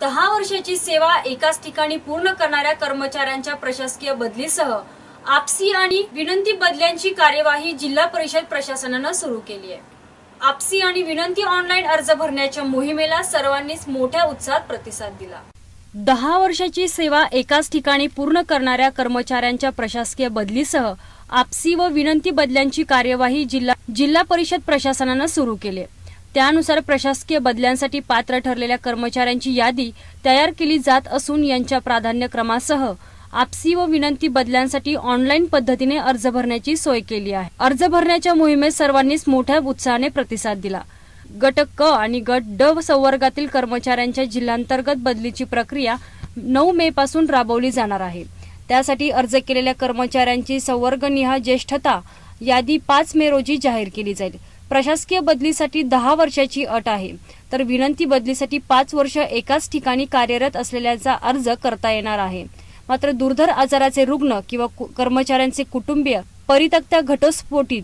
दहा वर्षाची सेवा एकाच ठिकाणी पूर्ण करणाऱ्या कर्मचाऱ्यांच्या प्रशासकीय बदलीसह आपसी आणि विनंती बदल्यांची कार्यवाही जिल्हा परिषद प्रशासनानं सुरू केली आहे आपसी आणि विनंती ऑनलाईन अर्ज भरण्याच्या मोहिमेला सर्वांनीच मोठ्या उत्साहात प्रतिसाद दिला दहा वर्षाची सेवा एकाच ठिकाणी पूर्ण करणाऱ्या कर्मचाऱ्यांच्या प्रशासकीय बदलीसह आपसी व विनंती बदल्यांची कार्यवाही जिल्हा जिल्हा परिषद प्रशासनानं सुरू केली आहे. त्यानुसार प्रशासकीय बदल्यांसाठी पात्र ठरलेल्या कर्मचाऱ्यांची यादी तयार केली जात असून यांच्या प्राधान्यक्रमासह आपसी व विनंती बदल्यांसाठी ऑनलाईन पद्धतीने अर्ज भरण्याची सोय केली आहे. अर्ज भरण्याच्या मोहिमेत सर्वांनीच मोठ्या उत्साहाने प्रतिसाद दिला. गट क आणि गट ड संवर्गातील कर्मचाऱ्यांच्या जिल्हांतर्गत बदलीची प्रक्रिया नऊ मे पासून राबवली जाणार आहे. त्यासाठी अर्ज केलेल्या कर्मचाऱ्यांची संवर्गनिहा ज्येष्ठता यादी पाच मे रोजी जाहीर केली जाईल. प्रशासकीय बदलीसाठी दहा वर्षाची अट आहे. तर विनंती बदलीसाठी पाच वर्ष एकाच ठिकाणी कार्यरत असलेल्याचा अर्ज करता येणार आहे. मात्र दुर्धर आजाराचे रुग्ण किंवा कु- कर्मचाऱ्यांचे कुटुंबीय परितक्त्या घटस्फोटीत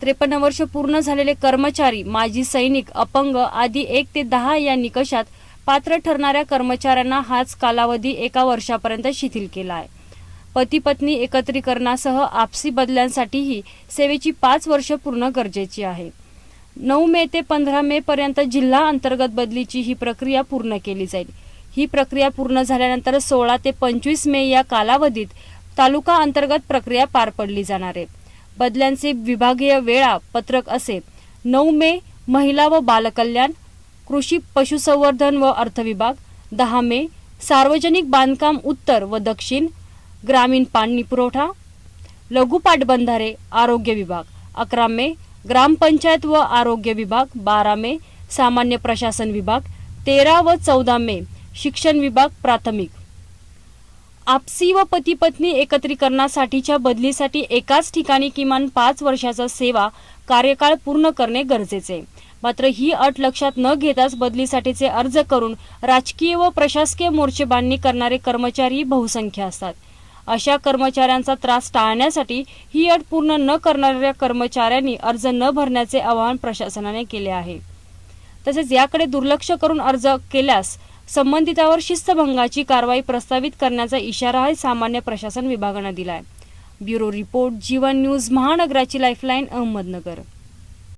त्रेपन्न वर्ष पूर्ण झालेले कर्मचारी माजी सैनिक अपंग आदी एक ते दहा या निकषात पात्र ठरणाऱ्या कर्मचाऱ्यांना हाच कालावधी एका वर्षापर्यंत शिथिल केला आहे. पती पत्नी एकत्रीकरणासह आपसी बदल्यांसाठीही सेवेची पाच वर्ष पूर्ण गरजेची आहे. नऊ मे ते पंधरा मे पर्यंत जिल्हा अंतर्गत बदलीची ही प्रक्रिया पूर्ण केली जाईल. ही प्रक्रिया पूर्ण झाल्यानंतर सोळा ते पंचवीस मे या कालावधीत तालुका अंतर्गत प्रक्रिया पार पडली जाणार आहे. बदल्यांचे विभागीय वेळा पत्रक असे नऊ मे महिला व बालकल्याण कृषी पशुसंवर्धन व अर्थ विभाग दहा मे सार्वजनिक बांधकाम उत्तर व दक्षिण ग्रामीण पाणी पुरवठा लघु पाटबंधारे आरोग्य विभाग अकरा मे ग्रामपंचायत व आरोग्य विभाग बारा मे सामान्य प्रशासन विभाग तेरा व चौदा मे शिक्षण विभाग प्राथमिक. आपसी व पती पत्नी एकत्रीकरणासाठीच्या बदलीसाठी एकाच ठिकाणी किमान पाच वर्षाचा सेवा कार्यकाळ पूर्ण करणे गरजेचे. मात्र ही अट लक्षात न घेताच बदलीसाठीचे अर्ज करून राजकीय व प्रशासकीय मोर्चेबांधणी करणारे कर्मचारी बहुसंख्य असतात. अशा कर्मचाऱ्यांचा त्रास टाळण्यासाठी ही अट पूर्ण न करणाऱ्या कर्मचाऱ्यांनी अर्ज न भरण्याचे आवाहन प्रशासनाने केले आहे. तसेच याकडे दुर्लक्ष करून अर्ज केल्यास संबंधितावर शिस्तभंगाची कारवाई प्रस्तावित करण्याचा इशाराही सामान्य प्रशासन विभागानं दिलाय. ब्युरो रिपोर्ट जीवन न्यूज महानगराची लाईफलाईन अहमदनगर.